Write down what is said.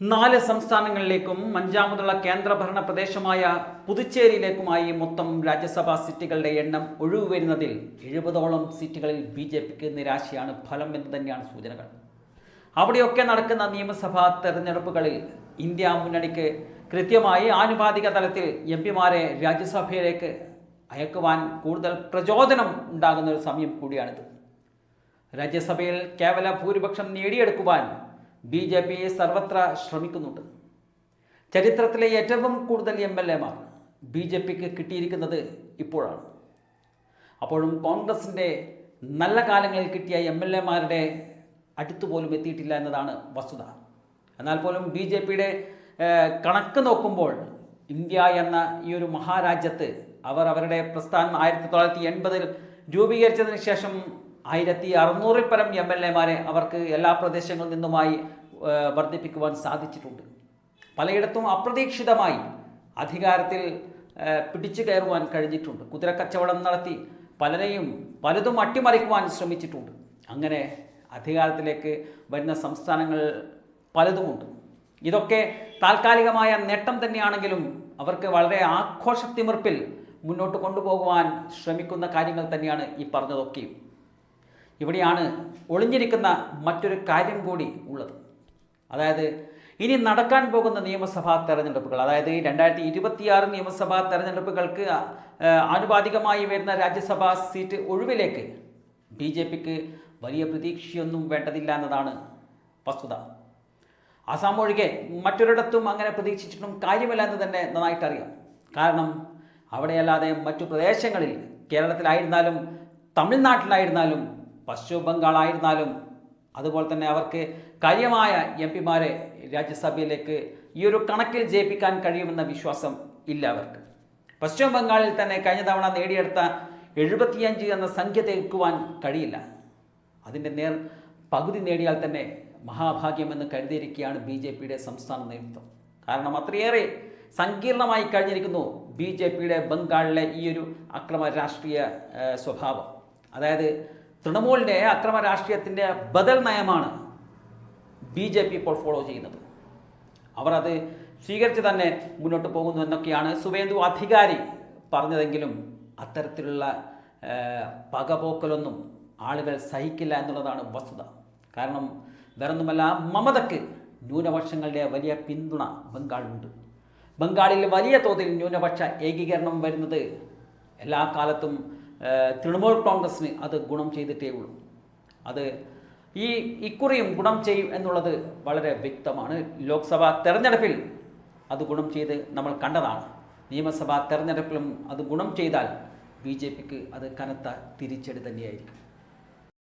നാല് സംസ്ഥാനങ്ങളിലേക്കും അഞ്ചാമതുള്ള കേന്ദ്രഭരണ പ്രദേശമായ പുതുച്ചേരിയിലേക്കുമായി മൊത്തം രാജ്യസഭാ സീറ്റുകളുടെ എണ്ണം ഒഴിവ് വരുന്നതിൽ എഴുപതോളം സീറ്റുകളിൽ ബി ജെ പിക്ക് നിരാശയാണ് ഫലം എന്ന് തന്നെയാണ് സൂചനകൾ. അവിടെയൊക്കെ നടക്കുന്ന നിയമസഭാ തെരഞ്ഞെടുപ്പുകളിൽ ഇന്ത്യ മുന്നണിക്ക് കൃത്യമായി ആനുപാതിക തലത്തിൽ എം പിമാരെ രാജ്യസഭയിലേക്ക് അയക്കുവാൻ കൂടുതൽ പ്രചോദനം ഉണ്ടാകുന്ന ഒരു സമയം കൂടിയാണിത്. രാജ്യസഭയിൽ കേവല ഭൂരിപക്ഷം നേടിയെടുക്കുവാൻ ബി ജെ പി സർവത്ര ശ്രമിക്കുന്നുണ്ട്. ചരിത്രത്തിലെ ഏറ്റവും കൂടുതൽ എം എൽ എമാർ ബി ജെ പിക്ക് കിട്ടിയിരിക്കുന്നത് ഇപ്പോഴാണ്. അപ്പോഴും കോൺഗ്രസിന്റെ നല്ല കാലങ്ങളിൽ കിട്ടിയ എം എൽ എമാരുടെ അടുത്തുപോലും എത്തിയിട്ടില്ല എന്നതാണ് വസ്തുത. എന്നാൽ പോലും ബി ജെ പിയുടെ കണക്ക് നോക്കുമ്പോൾ ഇന്ത്യ എന്ന ഈ ഒരു മഹാരാജ്യത്ത് അവർ അവരുടെ പ്രസ്ഥാനം ആയിരത്തി തൊള്ളായിരത്തി എൺപതിൽ രൂപീകരിച്ചതിന് ശേഷം ആയിരത്തി അറുന്നൂറിൽ പരം എം എൽ എമാരെ അവർക്ക് എല്ലാ പ്രദേശങ്ങളിൽ നിന്നുമായി വർദ്ധിപ്പിക്കുവാൻ സാധിച്ചിട്ടുണ്ട്. പലയിടത്തും അപ്രതീക്ഷിതമായി അധികാരത്തിൽ പിടിച്ചു കയറുവാൻ കഴിഞ്ഞിട്ടുണ്ട്. കുതിരക്കച്ചവടം നടത്തി പലരെയും പലതും അട്ടിമറിക്കുവാൻ ശ്രമിച്ചിട്ടുണ്ട്. അങ്ങനെ അധികാരത്തിലേക്ക് വരുന്ന സംസ്ഥാനങ്ങൾ പലതുമുണ്ട്. ഇതൊക്കെ താൽക്കാലികമായ നേട്ടം തന്നെയാണെങ്കിലും അവർക്ക് വളരെ ആഘോഷത്തിമിർപ്പിൽ മുന്നോട്ട് കൊണ്ടുപോകുവാൻ ശ്രമിക്കുന്ന കാര്യങ്ങൾ തന്നെയാണ് ഈ പറഞ്ഞതൊക്കെയും. ഇവിടെയാണ് ഒളിഞ്ഞിരിക്കുന്ന മറ്റൊരു കാര്യം കൂടി ഉള്ളത്. അതായത് ഇനി നടക്കാൻ പോകുന്ന നിയമസഭാ തെരഞ്ഞെടുപ്പുകൾ അതായത് രണ്ടായിരത്തി ഇരുപത്തിയാറ് നിയമസഭാ തെരഞ്ഞെടുപ്പുകൾക്ക് ആനുപാതികമായി വരുന്ന രാജ്യസഭാ സീറ്റ് ഒഴിവിലേക്ക് ബി ജെ പിക്ക് വലിയ പ്രതീക്ഷയൊന്നും വേണ്ടതില്ല എന്നതാണ് വസ്തുത. ആസാം ഒഴികെ മറ്റൊരിടത്തും അങ്ങനെ പ്രതീക്ഷിച്ചിട്ടും കാര്യമില്ല എന്ന് തന്നെ നന്നായിട്ട് അറിയാം കാരണം അവിടെയല്ലാതെ മറ്റു പ്രദേശങ്ങളിൽ കേരളത്തിലായിരുന്നാലും തമിഴ്നാട്ടിലായിരുന്നാലും പശ്ചിമ ബംഗാളായിരുന്നാലും അതുപോലെ തന്നെ അവർക്ക് കാര്യമായ എം പിമാരെ രാജ്യസഭയിലേക്ക് ഈ ഒരു കണക്കിൽ ജയിപ്പിക്കാൻ കഴിയുമെന്ന വിശ്വാസം ഇല്ല അവർക്ക്. പശ്ചിമ ബംഗാളിൽ തന്നെ കഴിഞ്ഞ തവണ നേടിയെടുത്ത എഴുപത്തിയഞ്ച് എന്ന സംഖ്യ തേക്കുവാൻ കഴിയില്ല. അതിന്റെ നേർ പകുതി നേടിയാൽ തന്നെ മഹാഭാഗ്യമെന്ന് കരുതിയിരിക്കുകയാണ് ബി ജെ പിയുടെ സംസ്ഥാന നേതൃത്വം. കാരണം അത്രയേറെ സങ്കീർണമായി കഴിഞ്ഞിരിക്കുന്നു ബി ജെ പിയുടെ ബംഗാളിലെ ഈ ഒരു അക്രമ രാഷ്ട്രീയ സ്വഭാവം. അതായത് തൃണമൂലിന്റെ അക്രമ രാഷ്ട്രീയത്തിന്റെ ബദൽ നയമാണ് ബി ജെ പി ഇപ്പോൾ ഫോളോ ചെയ്യുന്നത്. അവർ അത് സ്വീകരിച്ച് തന്നെ മുന്നോട്ട് പോകുന്നു എന്നൊക്കെയാണ് സുവേന്ദു അധികാരി പറഞ്ഞതെങ്കിലും അത്തരത്തിലുള്ള പകപോക്കലൊന്നും ആളുകൾ സഹിക്കില്ല എന്നുള്ളതാണ് വസ്തുത. കാരണം വേറൊന്നുമല്ല മമതയ്ക്ക് ന്യൂനപക്ഷങ്ങളുടെ വലിയ പിന്തുണ ബംഗാളിലുണ്ട്. ബംഗാളിൽ വലിയ തോതിൽ ന്യൂനപക്ഷ ഏകീകരണം വരുന്നത് എല്ലാ കാലത്തും തൃണമൂൽ കോൺഗ്രസ്സിന് അത് ഗുണം ചെയ്തിട്ടേ ഉള്ളൂ. അത് ഈ ഇക്കുറിയും ഗുണം ചെയ്യും എന്നുള്ളത് വളരെ വ്യക്തമാണ്. ലോക്സഭാ തെരഞ്ഞെടുപ്പിൽ അത് ഗുണം ചെയ്ത് നമ്മൾ കണ്ടതാണ്. നിയമസഭാ തെരഞ്ഞെടുപ്പിലും അത് ഗുണം ചെയ്താൽ ബി ജെ പിക്ക് അത് കനത്ത തിരിച്ചടി തന്നെയായിരിക്കും.